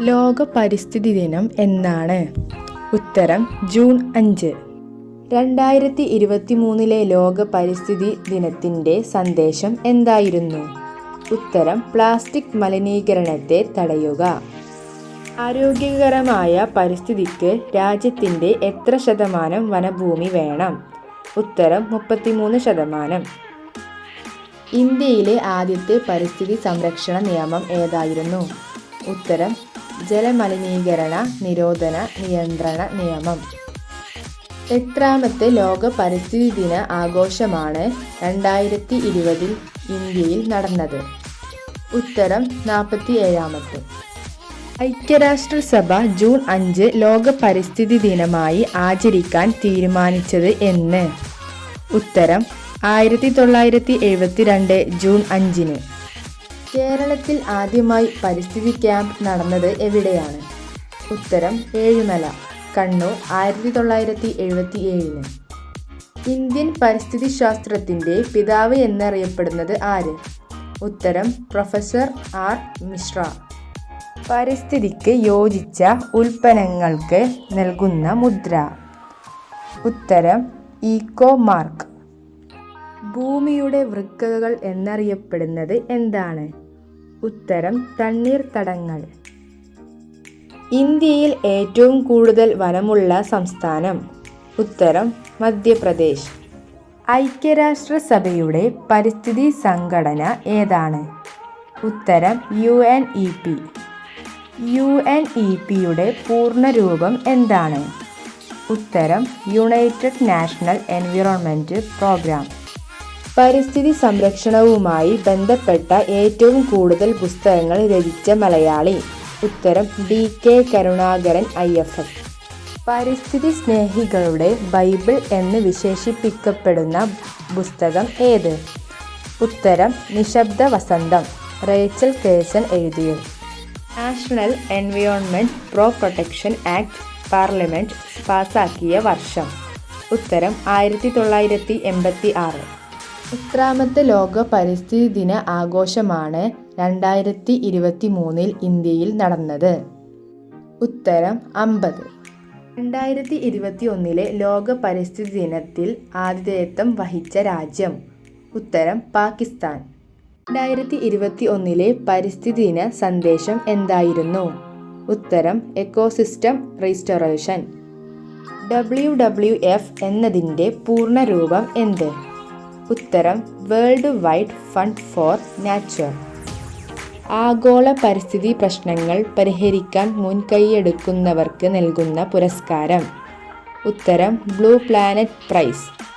ലോക പരിസ്ഥിതി ദിനം എന്നാണ്. ഉത്തരം ജൂൺ അഞ്ച്. രണ്ടായിരത്തി ഇരുപത്തി മൂന്നിലെ ലോക പരിസ്ഥിതി ദിനത്തിന്റെ സന്ദേശം എന്തായിരുന്നു? ഉത്തരം പ്ലാസ്റ്റിക് മലിനീകരണത്തെ തടയുക. ആരോഗ്യകരമായ പരിസ്ഥിതിക്ക് രാജ്യത്തിന്റെ എത്ര ശതമാനം വനഭൂമി വേണം? ഉത്തരം മുപ്പത്തിമൂന്ന് ശതമാനം. ഇന്ത്യയിലെ ആദ്യത്തെ പരിസ്ഥിതി സംരക്ഷണ നിയമം ഏതായിരുന്നു? ഉത്തരം ജലമലിനീകരണ നിരോധന നിയന്ത്രണ നിയമം. എത്രാമത്തെ ലോക പരിസ്ഥിതി ദിന ആഘോഷമാണ് രണ്ടായിരത്തി ഇരുപതിൽ ഇന്ത്യയിൽ നടന്നത്. ഉത്തരം നാൽപ്പത്തി ഏഴാമത്തെ ഐക്യരാഷ്ട്രസഭ ജൂൺ അഞ്ച് ലോക പരിസ്ഥിതി ദിനമായി ആചരിക്കാൻ തീരുമാനിച്ചത് എന്ന്. ഉത്തരം ആയിരത്തി തൊള്ളായിരത്തി എഴുപത്തി രണ്ട് ജൂൺ അഞ്ചിന്. കേരളത്തിൽ ആദ്യമായി പരിസ്ഥിതി ക്യാമ്പ് നടന്നത് എവിടെയാണ്? ഉത്തരം ഏഴുമല കണ്ണൂർ ആയിരത്തി തൊള്ളായിരത്തി എഴുപത്തി ഏഴിന് ഇന്ത്യൻ പരിസ്ഥിതി ശാസ്ത്രത്തിന്റെ പിതാവ് എന്നറിയപ്പെടുന്നത് ആര്? ഉത്തരം പ്രൊഫസർ ആർ. മിശ്ര. പരിസ്ഥിതിക്ക് യോജിച്ച ഉൽപ്പന്നങ്ങൾക്ക് നൽകുന്ന മുദ്ര. ഉത്തരം ഈക്കോ മാർക്ക്. ഭൂമിയുടെ വൃക്കകൾ എന്നറിയപ്പെടുന്നത് എന്താണ്? ഉത്തരം തണ്ണീർത്തടങ്ങൾ. ഇന്ത്യയിൽ ഏറ്റവും കൂടുതൽ വനമുള്ള സംസ്ഥാനം. ഉത്തരം മധ്യപ്രദേശ്. ഐക്യരാഷ്ട്രസഭയുടെ പരിസ്ഥിതി സംഘടന ഏതാണ്? ഉത്തരം U N E P U N E പിയുടെ പൂർണരൂപം എന്താണ്? ഉത്തരം യുണൈറ്റഡ് നാഷണൽ എൻവിറോൺമെന്റ് പ്രോഗ്രാം. പരിസ്ഥിതി സംരക്ഷണവുമായി ബന്ധപ്പെട്ട ഏറ്റവും കൂടുതൽ പുസ്തകങ്ങൾ രചിച്ച മലയാളി. ഉത്തരം D K Karunakaran I F F പരിസ്ഥിതി സ്നേഹികളുടെ ബൈബിൾ എന്ന് വിശേഷിപ്പിക്കപ്പെടുന്ന പുസ്തകം ഏത്? ഉത്തരം നിശബ്ദ വസന്തം റേച്ചൽ കേസൻ എഴുതിയത് national environment pro protection act parliament പാസാക്കിയ വർഷം. ഉത്തരം ആയിരത്തി തൊള്ളായിരത്തി എൺപത്തി ആറ്. എത്രാമത്തെ ലോക പരിസ്ഥിതി ദിന ആഘോഷമാണ് രണ്ടായിരത്തി ഇരുപത്തി മൂന്നിൽ ഇന്ത്യയിൽ നടന്നത്. ഉത്തരം അമ്പത്. രണ്ടായിരത്തി ഇരുപത്തി ഒന്നിലെ ലോക പരിസ്ഥിതി ദിനത്തിൽ ആതിഥേയത്വം വഹിച്ച രാജ്യം. ഉത്തരം പാകിസ്ഥാൻ. രണ്ടായിരത്തി ഇരുപത്തി ഒന്നിലെ പരിസ്ഥിതി ദിന സന്ദേശം എന്തായിരുന്നു? ഉത്തരം ecosystem restoration. W W F എന്നതിന്റെ പൂർണരൂപം എന്ത്? ഉത്തരം world wide fund for nature ആഗോള പരിസ്ഥിതി പ്രശ്നങ്ങൾ പരിഹരിക്കാൻ മുൻകൈയെടുക്കുന്നവർക്ക് നൽകുന്ന പുരസ്കാരം. ഉത്തരം ബ്ലൂ പ്ലാനറ്റ് പ്രൈസ്